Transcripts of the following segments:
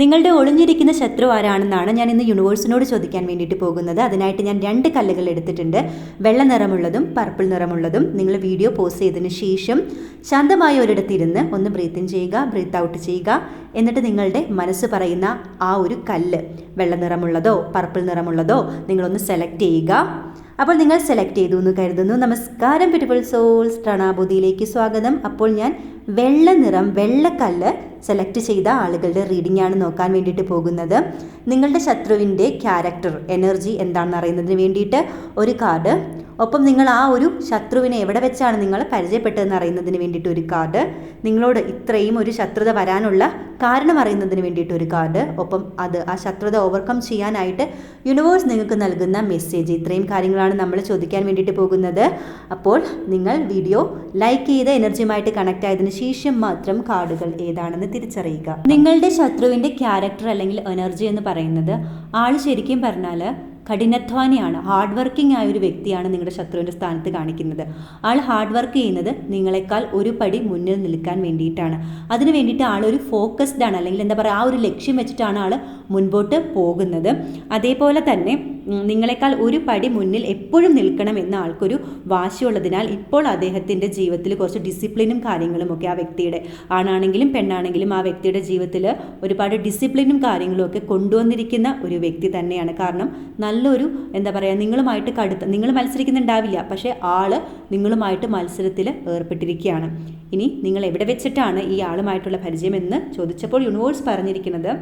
നിങ്ങളുടെ ഒളിഞ്ഞിരിക്കുന്ന ശത്രു ആരാണെന്നാണ് ഞാൻ ഇന്ന് യൂണിവേഴ്സിനോട് ചോദിക്കാൻ വേണ്ടിയിട്ട് പോകുന്നത്. അതിനായിട്ട് ഞാൻ രണ്ട് കല്ലുകൾ എടുത്തിട്ടുണ്ട്. വെള്ള നിറമുള്ളതും പർപ്പിൾ നിറമുള്ളതും. നിങ്ങൾ വീഡിയോ പോസ്റ്റ് ചെയ്തതിന് ശേഷം ശാന്തമായ ഒരിടത്തിരുന്ന് ഒന്ന് ബ്രീത്ത് ഇൻ ചെയ്യുക ബ്രീത്ത് ഔട്ട് ചെയ്യുക. എന്നിട്ട് നിങ്ങളുടെ മനസ്സ് പറയുന്ന ആ ഒരു കല്ല് വെള്ള നിറമുള്ളതോ പർപ്പിൾ നിറമുള്ളതോ നിങ്ങളൊന്ന് സെലക്ട് ചെയ്യുക. അപ്പോൾ നിങ്ങൾ സെലക്ട് ചെയ്തു എന്ന് കരുതുന്നു. നമസ്കാരം പിറ്റിപ്പിൾ സോൾസ് പ്രണാബുദ്ധിയിലേക്ക് സ്വാഗതം. അപ്പോൾ ഞാൻ വെള്ള നിറം വെള്ളക്കല്ല് സെലക്ട് ചെയ്ത ആളുകളുടെ റീഡിംഗ് ആണ് നോക്കാൻ വേണ്ടിയിട്ട് പോകുന്നത്. നിങ്ങളുടെ ശത്രുവിന്റെ ക്യാരക്ടർ എനർജി എന്താണെന്ന് അറിയുന്നതിന് വേണ്ടിയിട്ട് ഒരു കാർഡ് ഒപ്പം നിങ്ങൾ ആ ഒരു ശത്രുവിനെ എവിടെ വെച്ചാണ് നിങ്ങൾ പരിചയപ്പെട്ടതെന്ന് അറിയുന്നതിന് വേണ്ടിയിട്ട് ഒരു കാർഡ് നിങ്ങളോട് ഇത്രയും ഒരു ശത്രുത വരാനുള്ള കാരണം അറിയുന്നതിന് വേണ്ടിയിട്ട് ഒരു കാർഡ് ഒപ്പം അത് ആ ശത്രുത ഓവർകം ചെയ്യാനായിട്ട് യൂണിവേഴ്സ് നിങ്ങൾക്ക് നൽകുന്ന മെസ്സേജ് ഇത്രയും കാര്യങ്ങളാണ് നമ്മൾ ചോദിക്കാൻ വേണ്ടിയിട്ട് പോകുന്നത്. അപ്പോൾ നിങ്ങൾ വീഡിയോ ലൈക്ക് ചെയ്ത് എനർജിയുമായിട്ട് കണക്ട് ആയതിനു ശേഷം മാത്രം കാർഡുകൾ ഏതാണെന്ന് തിരിച്ചറിയുക. നിങ്ങളുടെ ശത്രുവിന്റെ ക്യാരക്ടർ അല്ലെങ്കിൽ എനർജി എന്ന് പറയുന്നത് ആൾ ശരിക്കും പറഞ്ഞാൽ കഠിനാധ്വാനിയാണ് ഹാർഡ് വർക്കിംഗ് ആയ ഒരു വ്യക്തിയാണ് നിങ്ങളുടെ ശത്രുവിന്റെ സ്ഥാനത്ത് കാണിക്കുന്നത്. ആൾ ഹാർഡ് വർക്ക് ചെയ്യുന്നത് നിങ്ങളെക്കാൾ ഒരു പടി മുന്നിൽ നിൽക്കാൻ വേണ്ടിയിട്ടാണ്. അതിന് വേണ്ടിയിട്ട് ആൾ ഒരു ഫോക്കസ്ഡ് ആണ് അല്ലെങ്കിൽ എന്താ പറയുക ആ ഒരു ലക്ഷ്യം വെച്ചിട്ടാണ് ആൾ മുൻപോട്ട് പോകുന്നത്. അതേപോലെ തന്നെ നിങ്ങളെക്കാൾ ഒരു പടി മുന്നിൽ എപ്പോഴും നിൽക്കണം എന്ന ആൾക്കൊരു വാശിയുള്ളതിനാൽ ഇപ്പോൾ അദ്ദേഹത്തിന്റെ ജീവിതത്തിൽ കുറച്ച് ഡിസിപ്ലിനും കാര്യങ്ങളും ഒക്കെ ആ വ്യക്തിയുടെ ആണാണെങ്കിലും പെണ്ണാണെങ്കിലും ആ വ്യക്തിയുടെ ജീവിതത്തിൽ ഒരുപാട് ഡിസിപ്ലിനും കാര്യങ്ങളും ഒക്കെ കൊണ്ടുവന്നിരിക്കുന്ന ഒരു വ്യക്തി തന്നെയാണ്. കാരണം നല്ലൊരു എന്താ പറയുക നിങ്ങളുമായിട്ട് കടുത്ത നിങ്ങൾ മത്സരിക്കുന്നുണ്ടാവില്ല പക്ഷേ ആൾ നിങ്ങളുമായിട്ട് മത്സരത്തിൽ ഏർപ്പെട്ടിരിക്കുകയാണ്. ഇനി നിങ്ങൾ എവിടെ വെച്ചിട്ടാണ് ഈ ആളുമായിട്ടുള്ള പരിചയം എന്ന് ചോദിച്ചപ്പോൾ യൂണിവേഴ്സ് പറഞ്ഞിരിക്കുന്നത്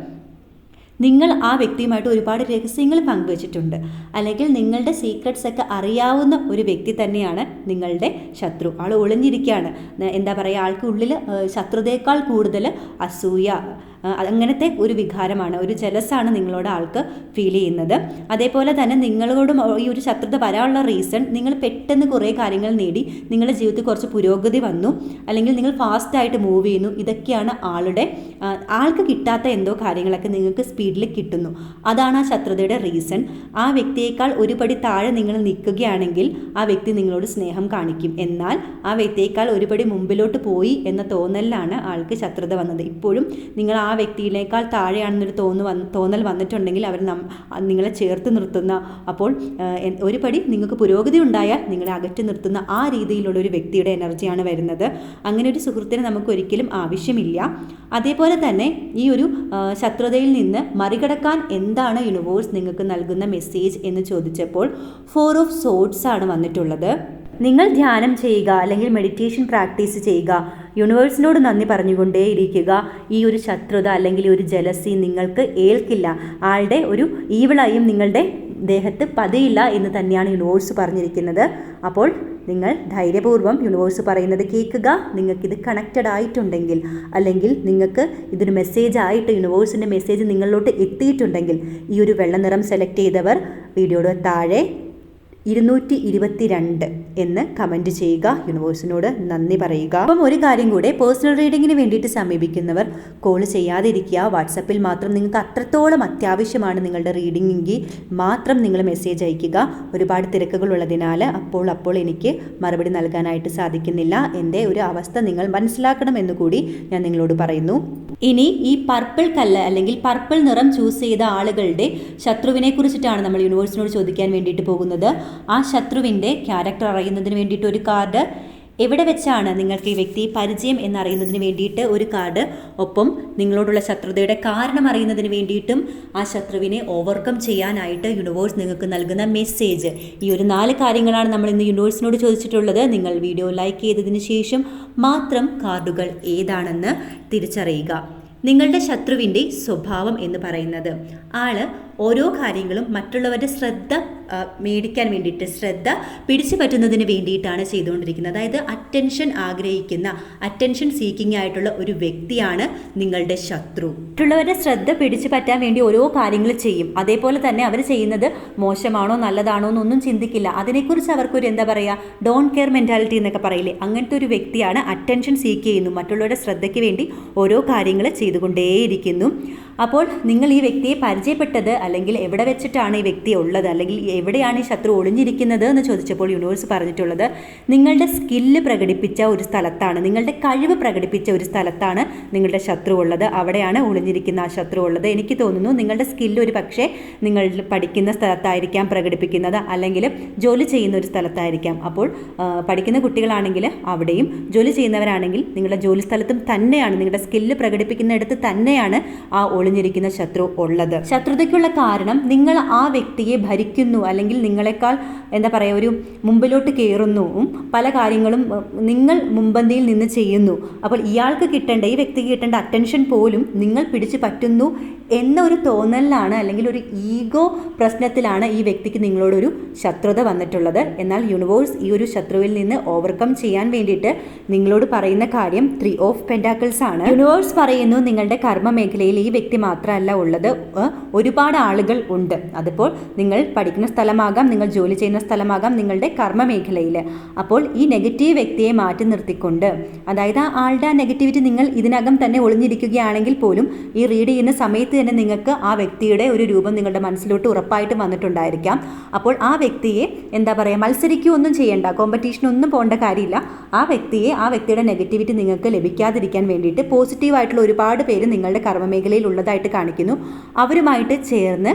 നിങ്ങൾ ആ വ്യക്തിയുമായിട്ട് ഒരുപാട് രഹസ്യങ്ങൾ പങ്കുവച്ചിട്ടുണ്ട്. അല്ലെങ്കിൽ നിങ്ങളുടെ സീക്രട്സ് ഒക്കെ അറിയാവുന്ന ഒരു വ്യക്തി തന്നെയാണ് നിങ്ങളുടെ ശത്രു. ആൾ ഒളിഞ്ഞിരിക്കുകയാണ്. എന്താ പറയുക? ആൾക്ക് ഉള്ളിൽ ശത്രുതയേക്കാൾ കൂടുതൽ അസൂയ അങ്ങനത്തെ ഒരു വികാരമാണ് ഒരു ജലസാണ് നിങ്ങളോട് ആൾക്ക് ഫീൽ ചെയ്യുന്നത്. അതേപോലെ തന്നെ നിങ്ങളോടും ഈ ഒരു ശത്രുത വരാനുള്ള റീസൺ നിങ്ങൾ പെട്ടെന്ന് കുറേ കാര്യങ്ങൾ നേടി നിങ്ങളുടെ ജീവിതത്തിൽ കുറച്ച് പുരോഗതി വന്നു അല്ലെങ്കിൽ നിങ്ങൾ ഫാസ്റ്റായിട്ട് മൂവ് ചെയ്യുന്നു ഇതൊക്കെയാണ് ആളുടെ ആൾക്ക് കിട്ടാത്ത എന്തോ കാര്യങ്ങളൊക്കെ നിങ്ങൾക്ക് സ്പീഡിൽ കിട്ടുന്നു. അതാണ് ആ ശത്രുതയുടെ റീസൺ ആ വ്യക്തിയേക്കാൾ ഒരു പടി താഴെ നിങ്ങൾ നിൽക്കുകയാണെങ്കിൽ ആ വ്യക്തി നിങ്ങളോട് സ്നേഹം കാണിക്കും. എന്നാൽ ആ വ്യക്തിയേക്കാൾ ഒരുപടി മുമ്പിലോട്ട് പോയി എന്ന തോന്നലിലാണ് ആൾക്ക് ശത്രുത വന്നത്. ഇപ്പോഴും നിങ്ങൾ ആ വ്യക്തിയിലേക്കാൾ താഴെയാണെന്നൊരു തോന്നു വന്ന് തോന്നൽ വന്നിട്ടുണ്ടെങ്കിൽ അവർ നിങ്ങളെ ചേർത്ത് നിർത്തുന്ന അപ്പോൾ ഒരു പടി നിങ്ങൾക്ക് പുരോഗതി ഉണ്ടായാൽ നിങ്ങളെ അകറ്റി നിർത്തുന്ന ആ രീതിയിലുള്ള ഒരു വ്യക്തിയുടെ എനർജിയാണ് വരുന്നത്. അങ്ങനെ ഒരു സുഹൃത്തിനെ നമുക്ക് ഒരിക്കലും ആവശ്യമില്ല. അതേപോലെ തന്നെ ഈ ഒരു ശത്രുതയിൽ നിന്ന് മറികടക്കാൻ എന്താണ് യൂണിവേഴ്സ് നിങ്ങൾക്ക് നൽകുന്ന മെസ്സേജ് എന്ന് ചോദിച്ചപ്പോൾ ഫോർ ഓഫ് സോഡ്സ് ആണ് വന്നിട്ടുള്ളത്. നിങ്ങൾ ധ്യാനം ചെയ്യുക അല്ലെങ്കിൽ മെഡിറ്റേഷൻ പ്രാക്ടീസ് ചെയ്യുക. യൂണിവേഴ്സിനോട് നന്ദി പറഞ്ഞുകൊണ്ടേയിരിക്കുക. ഈ ഒരു ശത്രുത അല്ലെങ്കിൽ ഒരു ജലസി നിങ്ങൾക്ക് ഏൽക്കില്ല. ആളുടെ ഒരു ഈവിളായും നിങ്ങളുടെ ദേഹത്ത് പതിയില്ല എന്ന് തന്നെയാണ് യൂണിവേഴ്സ് പറഞ്ഞിരിക്കുന്നത്. അപ്പോൾ നിങ്ങൾ ധൈര്യപൂർവം യൂണിവേഴ്സ് പറയുന്നത് കേൾക്കുക. നിങ്ങൾക്കിത് കണക്റ്റഡ് ആയിട്ടുണ്ടെങ്കിൽ അല്ലെങ്കിൽ നിങ്ങൾക്ക് ഇതൊരു മെസ്സേജ് ആയിട്ട് യൂണിവേഴ്സിന്റെ മെസ്സേജ് നിങ്ങളിലോട്ട് എത്തിയിട്ടുണ്ടെങ്കിൽ ഈ ഒരു വെള്ളനിറം സെലക്ട് ചെയ്തവർ വീഡിയോയുടെ താഴെ ഇരുന്നൂറ്റി ഇരുപത്തിരണ്ട് എന്ന് കമന്റ് ചെയ്യുക യൂണിവേഴ്സിനോട് നന്ദി പറയുക. അപ്പം ഒരു കാര്യം കൂടെ പേഴ്സണൽ റീഡിങ്ങിന് വേണ്ടിയിട്ട് സമീപിക്കുന്നവർ കോൾ ചെയ്യാതിരിക്കുക. വാട്സപ്പിൽ മാത്രം നിങ്ങൾക്ക് അത്രത്തോളം അത്യാവശ്യമാണ് നിങ്ങളുടെ റീഡിംഗ് എങ്കിൽ മാത്രം നിങ്ങൾ മെസ്സേജ് അയക്കുക. ഒരുപാട് തിരക്കുകൾ തിരക്കുകളുള്ളതിനാൽ അപ്പോൾ അപ്പോൾ എനിക്ക് മറുപടി നൽകാനായിട്ട് സാധിക്കുന്നില്ല. എന്റെ ഒരു അവസ്ഥ നിങ്ങൾ മനസ്സിലാക്കണമെന്ന് കൂടി ഞാൻ നിങ്ങളോട് പറയുന്നു. ഇനി ഈ പർപ്പിൾ കല്ല് അല്ലെങ്കിൽ പർപ്പിൾ നിറം ചൂസ് ചെയ്ത ആളുകളുടെ ശത്രുവിനെ കുറിച്ചിട്ടാണ് നമ്മൾ യൂണിവേഴ്സിനോട് ചോദിക്കാൻ വേണ്ടിയിട്ട് പോകുന്നത്. ആ ശത്രുവിന്റെ ക്യാരക്ടർ അറിയുന്നതിന് വേണ്ടിയിട്ട് ഒരു കാർഡ് എവിടെ വെച്ചാണ് നിങ്ങൾക്ക് ഈ വ്യക്തി പരിചയം എന്നറിയുന്നതിന് വേണ്ടിയിട്ട് ഒരു കാർഡ് ഒപ്പം നിങ്ങളോടുള്ള ശത്രുതയുടെ കാരണം അറിയുന്നതിന് വേണ്ടിയിട്ടും ആ ശത്രുവിനെ ഓവർകം ചെയ്യാനായിട്ട് യൂണിവേഴ്സ് നിങ്ങൾക്ക് നൽകുന്ന മെസ്സേജ് ഈ ഒരു നാല് കാര്യങ്ങളാണ് നമ്മൾ ഇന്ന് യൂണിവേഴ്സിനോട് ചോദിച്ചിട്ടുള്ളത്. നിങ്ങൾ വീഡിയോ ലൈക്ക് ചെയ്തതിന് ശേഷം മാത്രം കാർഡുകൾ ഏതാണെന്ന് തിരിച്ചറിയുക. നിങ്ങളുടെ ശത്രുവിന്റെ സ്വഭാവം എന്ന് പറയുന്നത് ആൾ ഓരോ കാര്യങ്ങളും മറ്റുള്ളവരുടെ ശ്രദ്ധ മേടിക്കാൻ വേണ്ടിയിട്ട് ശ്രദ്ധ പിടിച്ചു പറ്റുന്നതിന് വേണ്ടിയിട്ടാണ് ചെയ്തുകൊണ്ടിരിക്കുന്നത്. അതായത് അറ്റൻഷൻ ആഗ്രഹിക്കുന്ന അറ്റൻഷൻ സീക്കിംഗ് ആയിട്ടുള്ള ഒരു വ്യക്തിയാണ് നിങ്ങളുടെ ശത്രു. മറ്റുള്ളവരുടെ ശ്രദ്ധ പിടിച്ചു പറ്റാൻ വേണ്ടി ഓരോ കാര്യങ്ങൾ ചെയ്യും. അതേപോലെ തന്നെ അവർ ചെയ്യുന്നത് മോശമാണോ നല്ലതാണോ എന്നൊന്നും ചിന്തിക്കില്ല. അതിനെക്കുറിച്ച് അവർക്കൊരു എന്താ പറയുക ഡോൺ കെയർ മെന്റാലിറ്റി എന്നൊക്കെ പറയില്ലേ? അങ്ങനത്തെ ഒരു വ്യക്തിയാണ് അറ്റൻഷൻ സീക്ക് ചെയ്യുന്നു. മറ്റുള്ളവരുടെ ശ്രദ്ധയ്ക്ക് വേണ്ടി ഓരോ കാര്യങ്ങൾ ചെയ്തുകൊണ്ടേയിരിക്കുന്നു. അപ്പോൾ നിങ്ങൾ ഈ വ്യക്തിയെ പരിചയപ്പെട്ടത് അല്ലെങ്കിൽ എവിടെ വെച്ചിട്ടാണ് ഈ വ്യക്തി ഉള്ളത് അല്ലെങ്കിൽ എവിടെയാണ് ഈ ശത്രു ഒളിഞ്ഞിരിക്കുന്നത് എന്ന് ചോദിച്ചപ്പോൾ യൂണിവേഴ്സ് പറഞ്ഞിട്ടുള്ളത് നിങ്ങളുടെ സ്കില്ല് പ്രകടിപ്പിച്ച ഒരു സ്ഥലത്താണ് നിങ്ങളുടെ കഴിവ് പ്രകടിപ്പിച്ച ഒരു സ്ഥലത്താണ് നിങ്ങളുടെ ശത്രു ഉള്ളത്. അവിടെയാണ് ഒളിഞ്ഞിരിക്കുന്ന ആ ശത്രു ഉള്ളത്. എനിക്ക് തോന്നുന്നു നിങ്ങളുടെ സ്കില്ല് ഒരു പക്ഷേ നിങ്ങൾ പഠിക്കുന്ന സ്ഥലത്തായിരിക്കാം പ്രകടിപ്പിക്കുന്നത് അല്ലെങ്കിൽ ജോലി ചെയ്യുന്ന ഒരു സ്ഥലത്തായിരിക്കാം. അപ്പോൾ പഠിക്കുന്ന കുട്ടികളാണെങ്കിൽ അവിടെയും ജോലി ചെയ്യുന്നവരാണെങ്കിൽ നിങ്ങളുടെ ജോലി സ്ഥലത്തും തന്നെയാണ് നിങ്ങളുടെ സ്കില്ല് പ്രകടിപ്പിക്കുന്നിടത്ത് തന്നെയാണ് ആ ഒളിഞ്ഞിരിക്കുന്ന ശത്രു ഉള്ളത്. ശത്രുതയ്ക്കുള്ള കാരണം നിങ്ങൾ ആ വ്യക്തിയെ ഭരിക്കുന്നു അല്ലെങ്കിൽ നിങ്ങളെക്കാൾ എന്താ പറയുക ഒരു മുമ്പിലോട്ട് കയറുന്നു. പല കാര്യങ്ങളും നിങ്ങൾ മുമ്പന്തിയിൽ നിന്ന് ചെയ്യുന്നു. അപ്പോൾ ഇയാൾക്ക് കിട്ടേണ്ട ഈ വ്യക്തിക്ക് കിട്ടേണ്ട അറ്റൻഷൻ പോലും നിങ്ങൾ പിടിച്ചു പറ്റുന്നു എന്നൊരു തോന്നലിലാണ് അല്ലെങ്കിൽ ഒരു ഈഗോ പ്രശ്നത്തിലാണ് ഈ വ്യക്തിക്ക് നിങ്ങളോടൊരു ശത്രുത വന്നിട്ടുള്ളത്. എന്നാൽ യൂണിവേഴ്സ് ഈ ഒരു ശത്രുവിൽ നിന്ന് ഓവർകം ചെയ്യാൻ വേണ്ടിയിട്ട് നിങ്ങളോട് പറയുന്ന കാര്യം ത്രീ ഓഫ് പെൻഡാക്കിൾസ് ആണ്. യൂണിവേഴ്സ് പറയുന്നു നിങ്ങളുടെ കർമ്മ മേഖലയിൽ ഈ വ്യക്തി മാത്രമല്ല ഉള്ളത് ഒരുപാട് ആളുകൾ ഉണ്ട്. അതിപ്പോൾ നിങ്ങൾ പഠിക്കുന്ന സ്ഥലമാകാം നിങ്ങൾ ജോലി ചെയ്യുന്ന സ്ഥലമാകാം നിങ്ങളുടെ കർമ്മ മേഖലയിൽ അപ്പോൾ ഈ നെഗറ്റീവ് വ്യക്തിയെ മാറ്റി നിർത്തിക്കൊണ്ട് അതായത് ആ ആളുടെ ആ നെഗറ്റിവിറ്റി നിങ്ങൾ ഇതിനകം തന്നെ ഒളിഞ്ഞിരിക്കുകയാണെങ്കിൽ പോലും ഈ റീഡ് ചെയ്യുന്ന സമയത്ത് തന്നെ നിങ്ങൾക്ക് ആ വ്യക്തിയുടെ ഒരു രൂപം നിങ്ങളുടെ മനസ്സിലോട്ട് ഉറപ്പായിട്ടും വന്നിട്ടുണ്ടായിരിക്കാം. അപ്പോൾ ആ വ്യക്തിയെ എന്താ പറയുക മത്സരിക്കുകയൊന്നും ചെയ്യേണ്ട കോമ്പറ്റീഷൻ ഒന്നും പോകേണ്ട കാര്യമില്ല. ആ വ്യക്തിയെ ആ വ്യക്തിയുടെ നെഗറ്റിവിറ്റി നിങ്ങൾക്ക് ലഭിക്കാതിരിക്കാൻ വേണ്ടിയിട്ട് പോസിറ്റീവായിട്ടുള്ള ഒരുപാട് പേര് നിങ്ങളുടെ കർമ്മമേഖലയിൽ ഉള്ളതായിട്ട് കാണിക്കുന്നു. അവരുമായിട്ട് ചേർന്ന്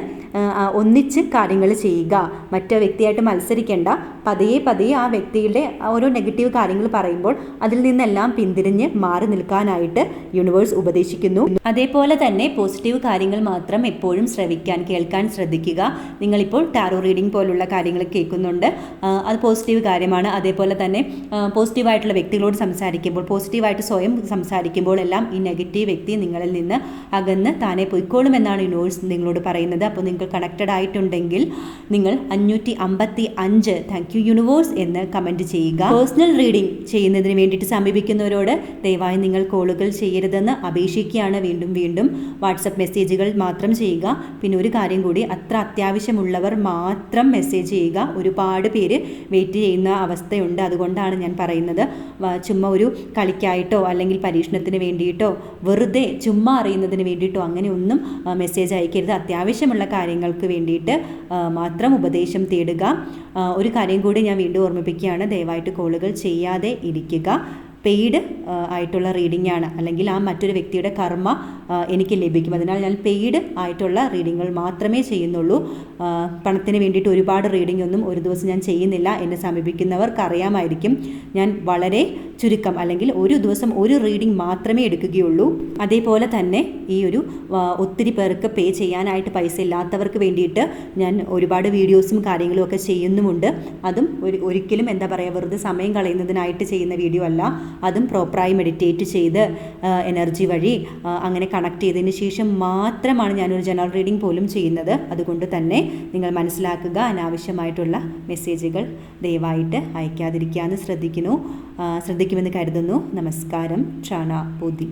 ഒന്നിച്ച് കാര്യങ്ങൾ ചെയ്യുക. മറ്റേ വ്യക്തിയായിട്ട് മത്സരിക്കേണ്ട. പതിയെ പതിയെ ആ വ്യക്തിയുടെ ഓരോ നെഗറ്റീവ് കാര്യങ്ങൾ പറയുമ്പോൾ അതിൽ നിന്നെല്ലാം പിന്തിരിഞ്ഞ് മാറി നിൽക്കാനായിട്ട് യൂണിവേഴ്സ് ഉപദേശിക്കുന്നു. അതേപോലെ തന്നെ പോസിറ്റീവ് കാര്യങ്ങൾ മാത്രം എപ്പോഴും ശ്രവിക്കാൻ കേൾക്കാൻ ശ്രദ്ധിക്കുക. നിങ്ങളിപ്പോൾ ടാറോ റീഡിംഗ് പോലുള്ള കാര്യങ്ങൾ കേൾക്കുന്നുണ്ട്. അത് പോസിറ്റീവ് കാര്യമാണ്. അതേപോലെ തന്നെ പോസിറ്റീവായിട്ടുള്ള വ്യക്തികളോട് സംസാരിക്കുമ്പോൾ പോസിറ്റീവായിട്ട് സ്വയം സംസാരിക്കുമ്പോൾ എല്ലാം ഈ നെഗറ്റീവ് വ്യക്തി നിങ്ങളിൽ നിന്ന് അകന്ന് താനെ പൊയ്ക്കോളുമെന്നാണ് യൂണിവേഴ്സ് നിങ്ങളോട് പറയുന്നത്. അപ്പോൾ നിങ്ങൾ കണക്റ്റഡ് ആയിട്ടുണ്ടെങ്കിൽ നിങ്ങൾ അഞ്ഞൂറ്റി അമ്പത്തി അഞ്ച് താങ്ക് യു യൂണിവേഴ്സ് എന്ന് കമന്റ് ചെയ്യുക. പേഴ്സണൽ റീഡിംഗ് ചെയ്യുന്നതിന് വേണ്ടിയിട്ട് സമീപിക്കുന്നവരോട് ദയവായി നിങ്ങൾ കോളുകൾ ചെയ്യരുതെന്ന് അപേക്ഷിക്കുകയാണ്. വീണ്ടും വീണ്ടും വാട്സപ്പ് മെസ്സേജുകൾ മാത്രം ചെയ്യുക. പിന്നെ ഒരു കാര്യം കൂടി അത്ര അത്യാവശ്യമുള്ളവർ മാത്രം മെസ്സേജ് ചെയ്യുക. ഒരുപാട് പേര് വെയിറ്റ് ചെയ്യുന്ന അവസ്ഥയുണ്ട്. അതുകൊണ്ടാണ് ഞാൻ പറയുന്നത്. ചുമ്മാ ഒരു കളിക്കായിട്ടോ അല്ലെങ്കിൽ പരീക്ഷണത്തിന് വേണ്ടിയിട്ടോ വെറുതെ ചുമ്മാ അറിയുന്നതിന് വേണ്ടിയിട്ടോ അങ്ങനെ ഒന്നും ആ, മെസ്സേജ് അയക്കരുത്. അത്യാവശ്യമുള്ള കാര്യങ്ങൾക്ക് വേണ്ടിയിട്ട് മാത്രം ഉപദേശം തേടുക. ഒരു കാര്യം കൂടി ഞാൻ വീണ്ടും ഓർമ്മിപ്പിക്കുകയാണ്. ദയവായിട്ട് കോളുകൾ ചെയ്യാതെ ഇരിക്കുക. പെയ്ഡ് ആയിട്ടുള്ള റീഡിംഗ് ആണ്. അല്ലെങ്കിൽ ആ മറ്റൊരു വ്യക്തിയുടെ കർമ്മ എനിക്ക് ലഭിക്കും. അതിനാൽ ഞാൻ പെയ്ഡ് ആയിട്ടുള്ള റീഡിങ്ങുകൾ മാത്രമേ ചെയ്യുന്നുള്ളൂ. പണത്തിന് വേണ്ടിയിട്ട് ഒരുപാട് റീഡിംഗ് ഒന്നും ഒരു ദിവസം ഞാൻ ചെയ്യുന്നില്ല. എന്നെ സമീപിക്കുന്നവർക്ക് അറിയാമായിരിക്കും. ഞാൻ വളരെ ചുരുക്കം അല്ലെങ്കിൽ ഒരു ദിവസം ഒരു റീഡിംഗ് മാത്രമേ എടുക്കുകയുള്ളൂ. അതേപോലെ തന്നെ ഈ ഒരു ഒത്തിരി പേർക്ക് പേ ചെയ്യാനായിട്ട് പൈസ ഇല്ലാത്തവർക്ക് വേണ്ടിയിട്ട് ഞാൻ ഒരുപാട് വീഡിയോസും കാര്യങ്ങളും ഒക്കെ ചെയ്യുന്നുമുണ്ട്. അതും ഒരു ഒരിക്കലും എന്താ പറയുക വെറുതെ സമയം കളയുന്നതിനായിട്ട് ചെയ്യുന്ന വീഡിയോ അല്ല. അതും പ്രോപ്പറായി മെഡിറ്റേറ്റ് ചെയ്ത് എനർജി വഴി അങ്ങനെ കണക്ട് ചെയ്തതിന് ശേഷം മാത്രമാണ് ഞാനൊരു ജനറൽ റീഡിംഗ് പോലും ചെയ്യുന്നത്. അതുകൊണ്ട് തന്നെ നിങ്ങൾ മനസ്സിലാക്കുക അനാവശ്യമായിട്ടുള്ള മെസ്സേജുകൾ ദയവായിട്ട് അയക്കാതിരിക്കാമെന്ന് ശ്രദ്ധിക്കുന്നു. ശ്രദ്ധിക്കുമെന്ന് കരുതുന്നു. നമസ്കാരം. ചാണ ബോധി